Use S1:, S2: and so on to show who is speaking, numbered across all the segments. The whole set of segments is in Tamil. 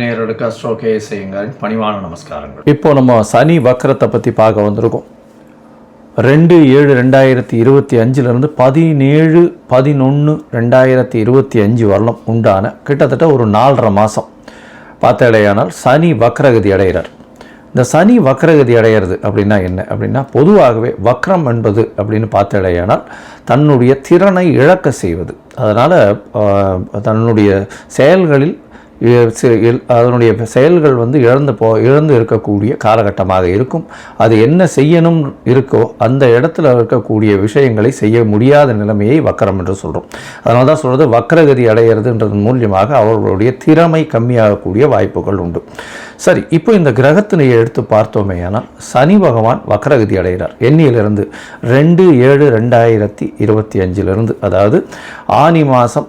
S1: நேயர்களுக்கு அஸ்ட்ரோ செய்யுங்கள் பணிவான நமஸ்காரங்கள்
S2: இப்போ நம்ம சனி வக்கரத்தை பற்றி பார்க்க வந்திருக்கோம். ரெண்டு ஏழு ரெண்டாயிரத்தி இருபத்தி அஞ்சுலேருந்து பதினேழு பதினொன்று ரெண்டாயிரத்தி இருபத்தி அஞ்சு வரலாம் உண்டான கிட்டத்தட்ட ஒரு நாலரை மாதம் பார்த்தடையானால் சனி வக்ரகதி அடைகிறார். இந்த சனி வக்ரகதி அடையிறது அப்படின்னா என்ன? அப்படின்னா பொதுவாகவே வக்ரம் என்பது அப்படின்னு பார்த்தடையானால் தன்னுடைய திறனை இழக்க செய்வது. அதனால் தன்னுடைய செயல்களில் அதனுடைய செயல்கள் வந்து இழந்து போ இழந்து இருக்கக்கூடிய காலகட்டமாக இருக்கும். அது என்ன செய்யணும் இருக்கோ அந்த இடத்துல இருக்கக்கூடிய விஷயங்களை செய்ய முடியாத நிலைமையை வக்கரம் என்று சொல்கிறோம் அதனால தான் சொல்கிறது வக்கரகதி அடையிறதுன்றது மூலியமாக அவர்களுடைய திறமை கம்மியாகக்கூடிய வாய்ப்புகள் உண்டு. சரி இப்போ இந்த கிரகத்தினை எடுத்து பார்த்தோமே ஆனால் சனி பகவான் வக்கரகதி அடைகிறார். எண்ணியிலிருந்து ரெண்டு ஏழு ரெண்டாயிரத்தி இருபத்தி அஞ்சிலிருந்து. அதாவது ஆனி மாதம்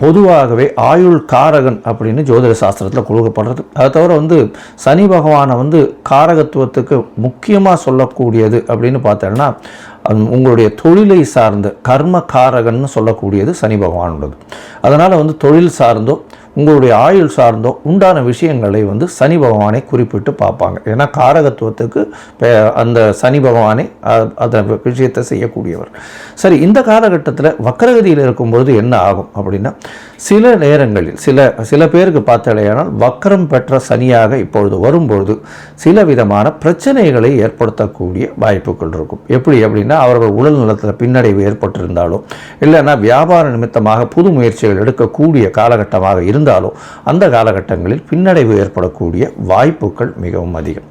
S2: பொதுவாகவே ஆயுள் காரகன் அப்படின்னு ஜோதிட சாஸ்திரத்தில் கொடுக்கப்படுறது அதை தவிர வந்து சனி பகவானை வந்து காரகத்துவத்துக்கு முக்கியமாக சொல்லக்கூடியது அப்படின்னு பார்த்தோன்னா உங்களுடைய தொழிலை சார்ந்த கர்ம காரகன்னு சொல்லக்கூடியது சனி பகவானோடது அதனால் வந்து தொழில் சார்ந்தோ உங்களுடைய ஆயுள் சார்ந்தோ உண்டான விஷயங்களை வந்து சனி பகவானை குறிப்பிட்டு பார்ப்பாங்க. ஏன்னா காரகத்துவத்துக்கு அந்த சனி பகவானை அதை அந்த விஷயத்தை செய்யக்கூடியவர். சரி இந்த காலகட்டத்தில் வக்கரகதியில் இருக்கும்பொழுது என்ன ஆகும் அப்படின்னா சில நேரங்களில் சில சில பேருக்கு பார்த்தாலேயானால் வக்கரம் பெற்ற சனியாக இப்பொழுது வரும்பொழுது சில விதமான பிரச்சனைகளை ஏற்படுத்தக்கூடிய வாய்ப்புகள் இருக்கும். எப்படி அப்படின்னா அவர்கள் உடல் நலத்தில் பின்னடைவு ஏற்பட்டிருந்தாலோ இல்லைன்னா வியாபார நிமித்தமாக புது முயற்சிகள் எடுக்கக்கூடிய காலகட்டமாக இருந்தாலோ அந்த காலகட்டங்களில் பின்னடைவு ஏற்படக்கூடிய வாய்ப்புகள் மிகவும் அதிகம்.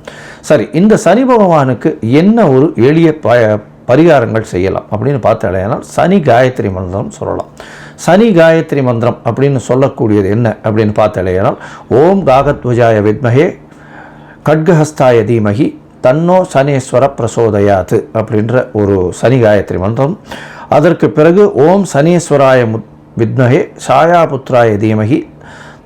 S2: சரி இந்த சனி பகவானுக்கு என்ன ஒரு எளிய ப பரிகாரங்கள் செய்யலாம் அப்படின்னு பார்த்தாலேனால் சனி காயத்ரி மந்திரம் சொல்லலாம். சனி காயத்ரி மந்திரம் அப்படின்னு சொல்லக்கூடியது என்ன அப்படின்னு பார்த்தாலேனால் ஓம் காகத்வஜாய வித்மகே கட்கஹஸ்தாய தீமகி தன்னோ சனீஸ்வர பிரசோதயாது அப்படின்ற ஒரு சனி காயத்ரி மந்திரம். அதற்கு பிறகு ஓம் சனீஸ்வராய முத் வித்மகே சாயாபுத்ராய தீமகி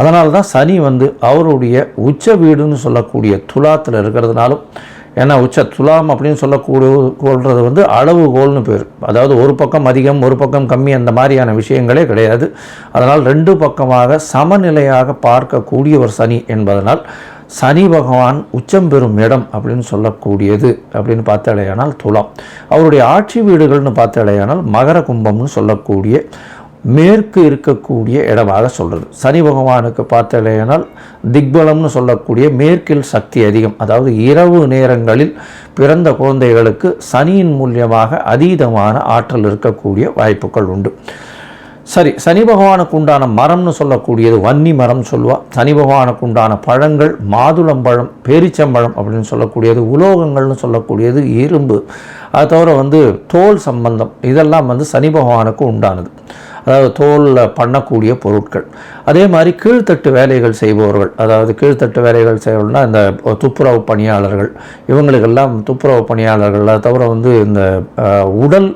S2: அதனால தான் சனி வந்து அவருடைய உச்ச வீடுன்னு சொல்லக்கூடிய துலாத்தில் இருக்கிறதுனாலும் ஏன்னா உச்ச துலாம் அப்படின்னு சொல்லக்கூடிய கொள்வது வந்து அளவுகோல்னு பேர். அதாவது ஒரு பக்கம் அதிகம் ஒரு பக்கம் கம்மி அந்த மாதிரியான விஷயங்களே கிடையாது. அதனால் ரெண்டு பக்கமாக சமநிலையாக பார்க்கக்கூடியவர் சனி என்பதனால் சனி பகவான் உச்சம் பெறும் இடம் அப்படின்னு சொல்லக்கூடியது அப்படின்னு பார்த்தாலேயானால் துலாம். அவருடைய ஆட்சி வீடுகள்னு பார்த்தாலேயானால் மகர கும்பம்னு சொல்லக்கூடிய மேற்கு இருக்கக்கூடிய இடமாக சொல்கிறது சனி பகவானுக்கு பார்த்தலையானால் திக்பலம்னு சொல்லக்கூடிய மேற்கில் சக்தி அதிகம். அதாவது இரவு நேரங்களில் பிறந்த குழந்தைகளுக்கு சனியின் மூலியமாக அதீதமான ஆற்றல் இருக்கக்கூடிய வாய்ப்புகள் உண்டு. சரி சனி பகவானுக்கு உண்டான மரம்னு சொல்லக்கூடியது வன்னி மரம் சொல்லுவாள் சனி பகவானுக்கு உண்டான பழங்கள் மாதுளம்பழம் பேரிச்சம்பழம் அப்படின்னு சொல்லக்கூடியது உலோகங்கள்னு சொல்லக்கூடியது இரும்பு. அது தவிர வந்து தோல் சம்பந்தம் இதெல்லாம் வந்து சனி பகவானுக்கு உண்டானது. அதாவது தோலில் பண்ணக்கூடிய பொருட்கள். அதே மாதிரி கீழ்த்தட்டு வேலைகள் செய்பவர்கள் அதாவது கீழ்த்தட்டு வேலைகள் செய்வோம்னா இந்த துப்புரவு பணியாளர்கள் இவங்களுக்கெல்லாம் துப்புரவு பணியாளர்கள் அதை தவிர வந்து இந்த உடல்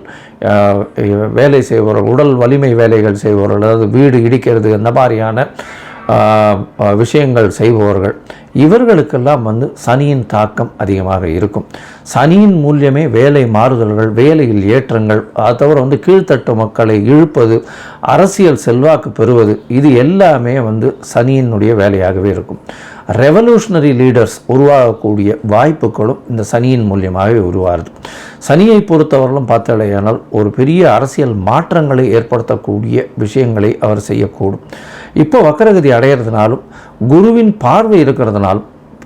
S2: வேலை செய்பவர்கள் உடல் வலிமை வேலைகள் செய்பவர்கள் அதாவது வீடு இடிக்கிறது இந்த மாதிரியான விஷயங்கள் செய்பவர்கள். இவர்களுக்கெல்லாம் வந்து சனியின் தாக்கம் அதிகமாக இருக்கும். சனியின் மூலியமே வேலை மாறுதல்கள் வேலையில் ஏற்றங்கள் அது தவிர வந்து கீழ்த்தட்டு மக்களை இழுப்பது அரசியல் செல்வாக்கு பெறுவது இது எல்லாமே வந்து சனியினுடைய வேலையாகவே இருக்கும். ரெவல்யூஷனரி லீடர்ஸ் உருவாகக்கூடிய வாய்ப்புகளும் இந்த சனியின் மூலியமாகவே உருவாகுது. சனியை பொறுத்தவரையிலும் பார்த்தாலேயானால் ஒரு பெரிய அரசியல் மாற்றங்களை ஏற்படுத்தக்கூடிய விஷயங்களை அவர் செய்யக்கூடும். இப்போ வக்கரகதி அடையிறதுனாலும் குருவின் பார்வை இருக்கிறதுனாலும்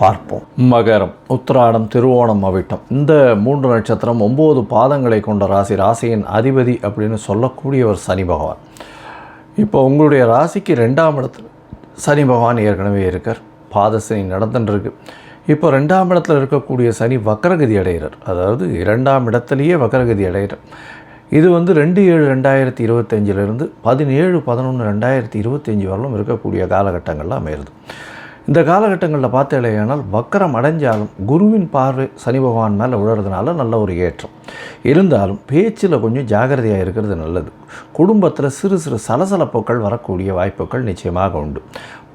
S2: பார்ப்போம். மகரம் உத்திராடம் திருவோணம் அவிட்டம். இந்த மூன்று நட்சத்திரம் ஒம்பது பாதங்களை கொண்ட ராசி ராசியின் அதிபதி அப்படின்னு சொல்லக்கூடியவர் சனி பகவான். இப்போ உங்களுடைய ராசிக்கு ரெண்டாம் இடத்துல சனி பகவான் ஏற்கனவே இருக்கார். பாதசனி நடந்துட்டுருக்கு. இப்போ ரெண்டாம் இடத்துல இருக்கக்கூடிய சனி வக்கரகதி அடைகிறார். அதாவது இரண்டாம் இடத்துலையே வக்கரகதி அடைகிறார். இது வந்து ரெண்டு ஏழு ரெண்டாயிரத்தி இருபத்தஞ்சிலிருந்து பதினேழு பதினொன்று ரெண்டாயிரத்தி இருபத்தஞ்சி வரலும் இருக்கக்கூடிய காலகட்டங்களில் அமையிறது இந்த காலகட்டங்களில் பார்த்தேனால் வக்கரம் அடைஞ்சாலும் குருவின் பார்வை சனி பகவான் மேலே விழுறதுனால நல்ல ஒரு ஏற்றம். இருந்தாலும் பேச்சில் கொஞ்சம் ஜாகிரதையாக இருக்கிறது நல்லது. குடும்பத்தில் சிறு சிறு சலசலப்புகள் வரக்கூடிய வாய்ப்புகள் நிச்சயமாக உண்டு.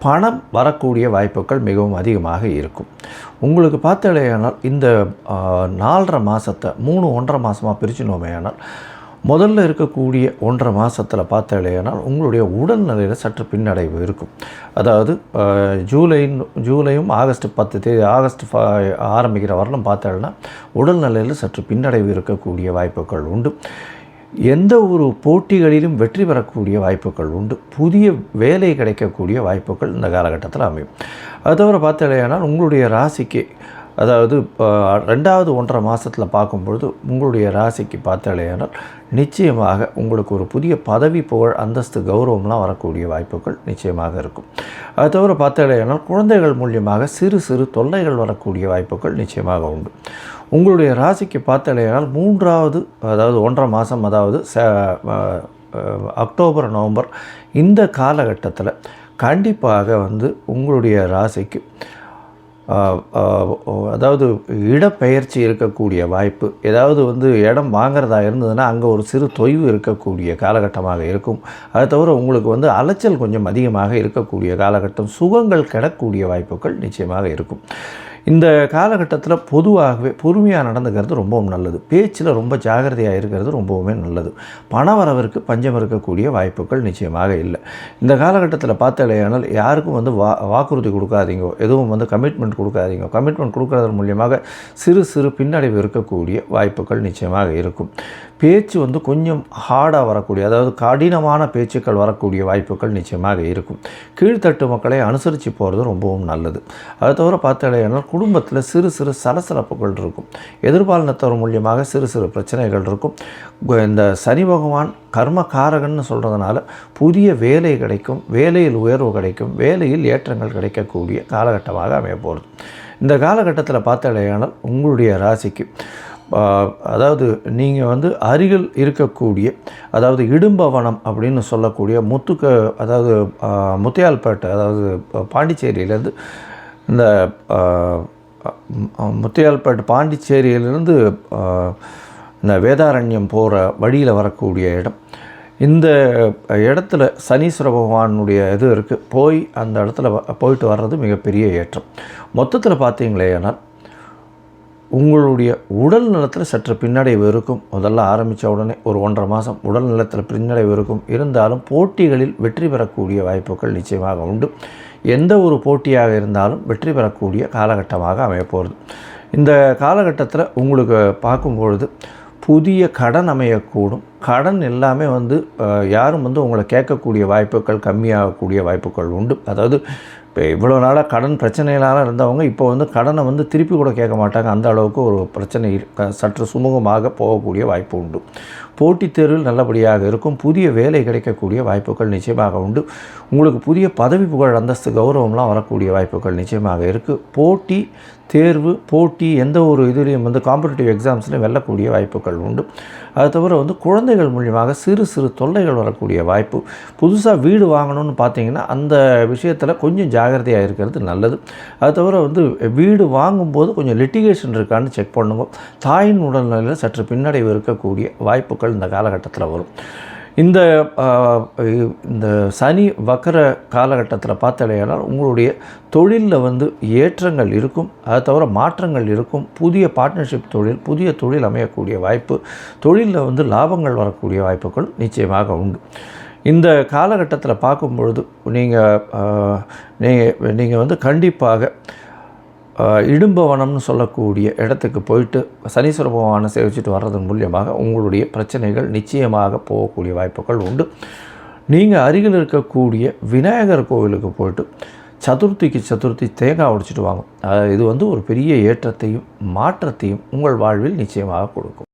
S2: பணம் வரக்கூடிய வாய்ப்புகள் மிகவும் அதிகமாக இருக்கும். உங்களுக்கு பார்த்தேனால் இந்த நாலரை மாதத்தை மூணு ஒன்றரை மாதமாக பிரிச்சுனோமேயானால் முதல்ல இருக்கக்கூடிய ஒன்றரை மாதத்தில் பார்த்தாலேனால் உங்களுடைய உடல்நிலையில் சற்று பின்னடைவு இருக்கும். அதாவது ஜூலை ஜூலையும் ஆகஸ்ட் பத்து தேதி ஆகஸ்ட் ஆரம்பிக்கிற வரலும் பார்த்தாலும் உடல்நிலையில் சற்று பின்னடைவு இருக்கக்கூடிய வாய்ப்புகள் உண்டு. எந்த ஒரு போட்டிகளிலும் வெற்றி பெறக்கூடிய வாய்ப்புகள் உண்டு. புதிய வேலை கிடைக்கக்கூடிய வாய்ப்புகள் இந்த காலகட்டத்தில் அமையும். அது தவிர பார்த்தாலேனால் உங்களுடைய ராசிக்கு அதாவது ரெண்டாவது ஒன்றரை மாதத்தில் பார்க்கும்பொழுது உங்களுடைய ராசிக்கு பார்த்தாலேயானால் நிச்சயமாக உங்களுக்கு ஒரு புதிய பதவி புகழ் அந்தஸ்து கௌரவம்லாம் வரக்கூடிய வாய்ப்புகள் நிச்சயமாக இருக்கும். அது தவிர பார்த்தாலேயானால் குழந்தைகள் மூலியமாக சிறு சிறு தொல்லைகள் வரக்கூடிய வாய்ப்புகள் நிச்சயமாக உண்டு. உங்களுடைய ராசிக்கு பார்த்தாலேயானால் மூன்றாவது அதாவது ஒன்றரை மாதம் அதாவது ச அக்டோபர் நவம்பர் இந்த காலகட்டத்தில் கண்டிப்பாக வந்து உங்களுடைய ராசிக்கு அதாவது இடப்பெயர்ச்சி இருக்கக்கூடிய வாய்ப்பு ஏதாவது வந்து இடம் வாங்குறதா இருந்ததுன்னா அங்கே ஒரு சிறு தொய்வு இருக்கக்கூடிய காலகட்டமாக இருக்கும். அதை தவிர உங்களுக்கு வந்து அலைச்சல் கொஞ்சம் அதிகமாக இருக்கக்கூடிய காலகட்டம் சுகங்கள் கிடக்கூடிய வாய்ப்புகள் நிச்சயமாக இருக்கும். இந்த காலகட்டத்தில் பொதுவாகவே பொறுமையாக நடந்துக்கிறது ரொம்பவும் நல்லது. பேச்சில் ரொம்ப ஜாகிரதையாக இருக்கிறது ரொம்பவுமே நல்லது. பண வரவிற்கு பஞ்சம் இருக்கக்கூடிய வாய்ப்புகள் நிச்சயமாக இல்லை. இந்த காலகட்டத்தில் பார்த்தாலேயானால் யாருக்கும் வந்து வா வாக்குறுதி கொடுக்காதீங்க எதுவும் வந்து கமிட்மெண்ட் கொடுக்காதீங்க கமிட்மெண்ட் கொடுக்கறது மூலியமாக சிறு சிறு பின்னடைவு இருக்கக்கூடிய வாய்ப்புகள் நிச்சயமாக இருக்கும். பேச்சு வந்து கொஞ்சம் ஹார்டாக வரக்கூடிய அதாவது கடினமான பேச்சுக்கள் வரக்கூடிய வாய்ப்புகள் நிச்சயமாக இருக்கும். கீழ்த்தட்டு மக்களை அனுசரித்து போகிறது ரொம்பவும் நல்லது. அது தவிர பார்த்தாலேயானால் குடும்பத்தில் சிறு சிறு சலசலப்புகள் இருக்கும். எதிர்பாலினத்தவர் மூலியமாக சிறு சிறு பிரச்சனைகள் இருக்கும். இந்த சனி பகவான் கர்மகாரகன்னு சொல்கிறதுனால புதிய வேலை கிடைக்கும் வேலையில் உயர்வு கிடைக்கும் வேலையில் ஏற்றங்கள் கிடைக்கக்கூடிய காலகட்டமாக அமைய போகிறது இந்த காலகட்டத்தில் பார்த்தாலேயானால் உங்களுடைய ராசிக்கு அதாவது நீங்கள் வந்து அருகில் இருக்கக்கூடிய அதாவது இடும்பவனம் அப்படின்னு சொல்லக்கூடிய முத்துக்க அதாவது முத்தியால்பேட்டை அதாவது பாண்டிச்சேரியிலேருந்து இந்த முத்தியால்பேட்டை பாண்டிச்சேரியிலேருந்து இந்த வேதாரண்யம் போகிற வழியில் வரக்கூடிய இடம். இந்த இடத்துல சனீஸ்வர பகவானுடைய இது இருக்குது போய் அந்த இடத்துல வ- போயிட்டு வர்றது மிகப்பெரிய ஏற்றம். மொத்தத்தில் பார்த்தீங்களேனால் உங்களுடைய உடல் நலத்தில் சற்று பின்னடைவு இருக்கும். முதல்ல ஆரம்பித்த உடனே ஒரு ஒன்றரை மாதம் உடல் நலத்தில் பின்னடைவு இருக்கும். இருந்தாலும் போட்டிகளில் வெற்றி பெறக்கூடிய வாய்ப்புகள் நிச்சயமாக உண்டு. எந்த ஒரு போட்டியாக இருந்தாலும் வெற்றி பெறக்கூடிய காலகட்டமாக அமையப்போகிறது இந்த காலகட்டத்தில் உங்களுக்கு பார்க்கும்பொழுது புதிய கடன் அமையக்கூடும். கடன் எல்லாமே வந்து யாரும் வந்து உங்களை கேட்கக்கூடிய வாய்ப்புகள் கம்மியாகக்கூடிய வாய்ப்புகள் உண்டு. அதாவது இப்போ இவ்வளோ நாளாக கடன் பிரச்சனையினால இருந்தவங்க இப்போ வந்து கடனை வந்து திருப்பி கூட கேட்க மாட்டாங்க. அந்த அளவுக்கு ஒரு பிரச்சனை சற்று சுமூகமாக போகக்கூடிய வாய்ப்பு உண்டு. போட்டித் தேர்வில் நல்லபடியாக இருக்கும். புதிய வேலை கிடைக்கக்கூடிய வாய்ப்புகள் நிச்சயமாக உண்டு. உங்களுக்கு புதிய பதவி புகழ் அந்தஸ்து கௌரவம்லாம் வரக்கூடிய வாய்ப்புகள் நிச்சயமாக இருக்குது போட்டி தேர்வு போட்டி எந்த ஒரு இதுலேயும் வந்து காம்படிட்டிவ் எக்ஸாம்ஸ்லையும் வெல்லக்கூடிய வாய்ப்புகள் உண்டு. அது தவிர வந்து குழந்தைகள் மூலியமாக சிறு சிறு தொல்லைகள் வரக்கூடிய வாய்ப்பு. புதுசாக வீடு வாங்கணும்னு பார்த்தீங்கன்னா அந்த விஷயத்தில் கொஞ்சம் ஜாகிரதையாக இருக்கிறது நல்லது. அது தவிர வந்து வீடு வாங்கும்போது கொஞ்சம் லிட்டிகேஷன் இருக்கான்னு செக் பண்ணுங்க. தாயின் உடல்நிலையில் சற்று பின்னடைவு இருக்கக்கூடிய வாய்ப்புகள் இந்த காலகட்டத்தில் வரும். இந்த இந்த சனி வக்கர காலகட்டத்தில் பார்த்தடையானால் உங்களுடைய தொழிலில் வந்து ஏற்றங்கள் இருக்கும். அதை தவிர மாற்றங்கள் இருக்கும். புதிய பார்ட்னர்ஷிப் தொழில் புதிய தொழில் அமையக்கூடிய வாய்ப்பு தொழிலில் வந்து லாபங்கள் வரக்கூடிய வாய்ப்புகள் நிச்சயமாக உண்டு. இந்த காலகட்டத்தில் பார்க்கும்பொழுது நீங்கள் நீங்கள் நீங்கள் வந்து கண்டிப்பாக இடும்பவனம்னு சொல்லக்கூடிய இடத்துக்கு போயிட்டு சனீஸ்வர பகவானை சேவிச்சுட்டு வர்றதன் மூலியமாக உங்களுடைய பிரச்சனைகள் நிச்சயமாக போகக்கூடிய வாய்ப்புகள் உண்டு. நீங்கள் அருகில் இருக்கக்கூடிய விநாயகர் கோவிலுக்கு போயிட்டு சதுர்த்திக்கு சதுர்த்தி தேங்காய் உடைச்சிட்டு வாங்க. இது வந்து ஒரு பெரிய ஏற்றத்தையும் மாற்றத்தையும் உங்கள் வாழ்வில் நிச்சயமாக கொடுக்கும்.